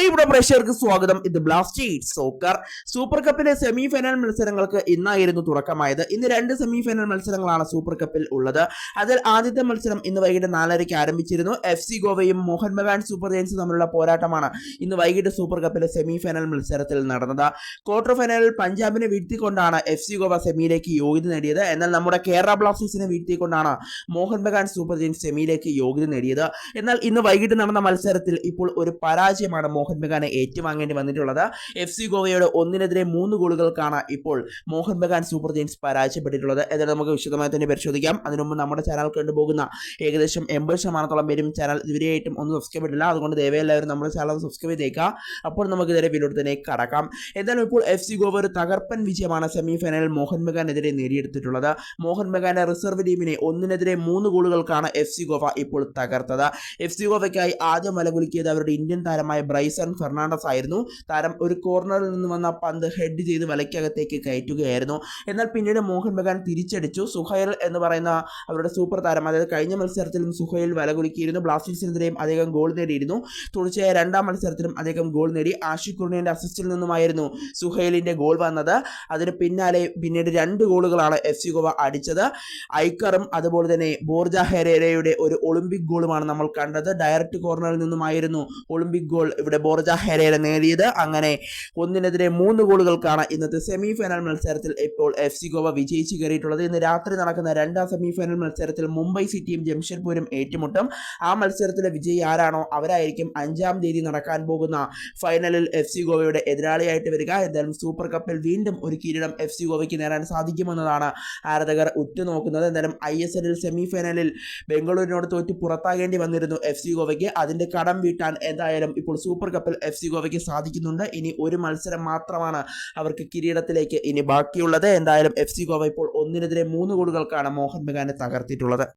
പ്രിയപ്പെട്ട പ്രേക്ഷകർക്ക് സ്വാഗതം. ഇത് ബ്ലാസ്റ്റേഴ്സ് സോക്കർ സൂപ്പർ കപ്പിലെ സെമി ഫൈനൽ മത്സരങ്ങൾക്ക് ഇന്നായിരുന്നു തുടക്കമായത്. ഇന്ന് രണ്ട് സെമി ഫൈനൽ മത്സരങ്ങളാണ് സൂപ്പർ കപ്പിൽ ഉള്ളത്. അതിൽ ആദ്യത്തെ മത്സരം ഇന്ന് വൈകിട്ട് നാലരയ്ക്ക് ആരംഭിച്ചിരുന്നു. എഫ് സി ഗോവയും മോഹൻ ബഗാൻ സൂപ്പർ ജയൻസും തമ്മിലുള്ള പോരാട്ടമാണ് ഇന്ന് വൈകിട്ട് സൂപ്പർ കപ്പിലെ സെമി ഫൈനൽ മത്സരത്തിൽ നടന്നത്. ക്വാർട്ടർ ഫൈനലിൽ പഞ്ചാബിനെ വീഴ്ത്തിക്കൊണ്ടാണ് എഫ് സി ഗോവ സെമിയിലേക്ക് യോഗ്യത നേടിയത്. എന്നാൽ നമ്മുടെ കേരള ബ്ലാസ്റ്റേഴ്സിനെ വീഴ്ത്തിക്കൊണ്ടാണ് മോഹൻ ബഗാൻ സൂപ്പർ ജയൻസ് സെമിയിലേക്ക് യോഗ്യത നേടിയത്. എന്നാൽ ഇന്ന് വൈകിട്ട് നടന്ന മത്സരത്തിൽ ഇപ്പോൾ ഒരു പരാജയമാണ് മോഹൻ ബഗാനെ ഏറ്റുവാങ്ങേണ്ടി വന്നിട്ടുള്ളത്. എഫ് സി ഗോവയുടെ ഒന്നിനെതിരെ മൂന്ന് ഗോളുകൾക്കാണ് ഇപ്പോൾ മോഹൻ ബഗാൻ സൂപ്പർ ജെയിൻസ് പരാജയപ്പെട്ടിട്ടുള്ളത്. ഏതായാലും നമുക്ക് വിശദമായി തന്നെ പരിശോധിക്കാം. അതിനു മുമ്പ് നമ്മുടെ ചാനൽ കണ്ടുപോകുന്ന ഏകദേശം എൺപത് ശതമാനത്തോളം പേരും ചാനൽ ഇതുവരെയായിട്ടും ഒന്നും സബ്സ്ക്രൈബ് ചെയ്തില്ല അതുകൊണ്ട് ദയവായി നമ്മുടെ ചാനൽ സബ്സ്ക്രൈബ് ചെയ്തേക്കുക. അപ്പോൾ നമുക്ക് ഇതുവരെ വീഡിയോ തന്നെ കടക്കാം. എന്തായാലും ഇപ്പോൾ എഫ് സി ഗോവ ഒരു തകർപ്പൻ വിജയമാണ് സെമി ഫൈനലിൽ മോഹൻ ബഗാനെതിരെ നേടിയെടുത്തിട്ടുള്ളത്. മോഹൻ ബഗാന്റെ റിസർവ് ടീമിനെ ഒന്നിനെതിരെ മൂന്ന് ഗോളുകൾക്കാണ് എഫ് സി ഗോവ ഇപ്പോൾ തകർത്തത്. എഫ് സി ഗോവയ്ക്കായി ആദ്യം വലകുലുക്കിയത് അവരുടെ ഇന്ത്യൻ താരമായ ബ്രൈസൺ ഫെർണാണ്ടസ് ആയിരുന്നു. താരം ഒരു കോർണറിൽ നിന്ന് വന്ന പന്ത് ഹെഡ് ചെയ്ത് വലയ്ക്കകത്തേക്ക് കയറ്റുകയായിരുന്നു. എന്നാൽ പിന്നീട് മോഹൻ ബഗാൻ തിരിച്ചടിച്ചു. സുഹൈൽ എന്ന് പറയുന്ന അവരുടെ സൂപ്പർ താരം അതായത് കഴിഞ്ഞ മത്സരത്തിലും സുഹൈൽ വലകുലുക്കിയിരുന്നു ബ്ലാസ്റ്റേഴ്സിനെതിരെയും അദ്ദേഹം ഗോൾ നേടിയിരുന്നു. തുടർച്ചയായ രണ്ടാം മത്സരത്തിലും അദ്ദേഹം ഗോൾ നേടി. ആഷിഖ് കുർണിയുടെ അസിസ്റ്റിൽ നിന്നുമായിരുന്നു സുഹൈലിന്റെ ഗോൾ വന്നത്. അതിന് പിന്നാലെ പിന്നീട് രണ്ട് ഗോളുകളാണ് എഫ് സി ഗോവ അടിച്ചത്. ഐക്കറും അതുപോലെ തന്നെ ബോർജ ഹെരേരയുടെ ഒരു ഒളിമ്പിക് ഗോളുമാണ് നമ്മൾ കണ്ടത്. ഡയറക്റ്റ് കോർണറിൽ നിന്നുമായിരുന്നു ഒളിമ്പിക് ഗോൾ ഇവിടെ ബോർജ ഹെരേര നേടിയത്. അങ്ങനെ ഒന്നിനെതിരെ മൂന്ന് ഗോളുകൾക്കാണ് ഇന്നത്തെ സെമി ഫൈനൽ മത്സരത്തിൽ ഇപ്പോൾ എഫ് സി ഗോവ വിജയിച്ച് കയറിയിട്ടുള്ളത്. ഇന്ന് രാത്രി നടക്കുന്ന രണ്ടാം സെമി ഫൈനൽ മത്സരത്തിൽ മുംബൈ സിറ്റിയും ജംഷഡ്പൂരും ഏറ്റുമുട്ടും. ആ മത്സരത്തിലെ വിജയി ആരാണോ അവരായിരിക്കും അഞ്ചാം തീയതി നടക്കാൻ പോകുന്ന ഫൈനലിൽ എഫ് സി ഗോവയുടെ എതിരാളിയായിട്ട് വരിക. എന്തായാലും സൂപ്പർ കപ്പിൽ വീണ്ടും ഒരു കിരീടം എഫ് സി ഗോവയ്ക്ക് നേടാൻ സാധിക്കുമെന്നതാണ് ആരാധകർ ഉറ്റുനോക്കുന്നത്. എന്തായാലും ഐ എസ് എല്ലിൽ സെമി ഫൈനലിൽ ബംഗളൂരിനോട് തോറ്റ് പുറത്താകേണ്ടി വന്നിരുന്നു എഫ് സി ഗോവയ്ക്ക്. അതിന്റെ കടം വീട്ടാൻ എന്തായാലും ഇപ്പോൾ സൂപ്പർ കപ്പിൽ എഫ് സി ഗോവയ്ക്ക് സാധിക്കുന്നുണ്ട്. ഇനി ഒരു മത്സരം മാത്രമാണ് അവർക്ക് കിരീടത്തിലേക്ക് ഇനി ബാക്കിയുള്ളത്. എന്തായാലും എഫ് സി ഗോവ ഇപ്പോൾ ഒന്നിനെതിരെ മൂന്ന് ഗോളുകൾക്കാണ് മോഹൻ ബഗാനെ തകർത്തിട്ടുള്ളത്.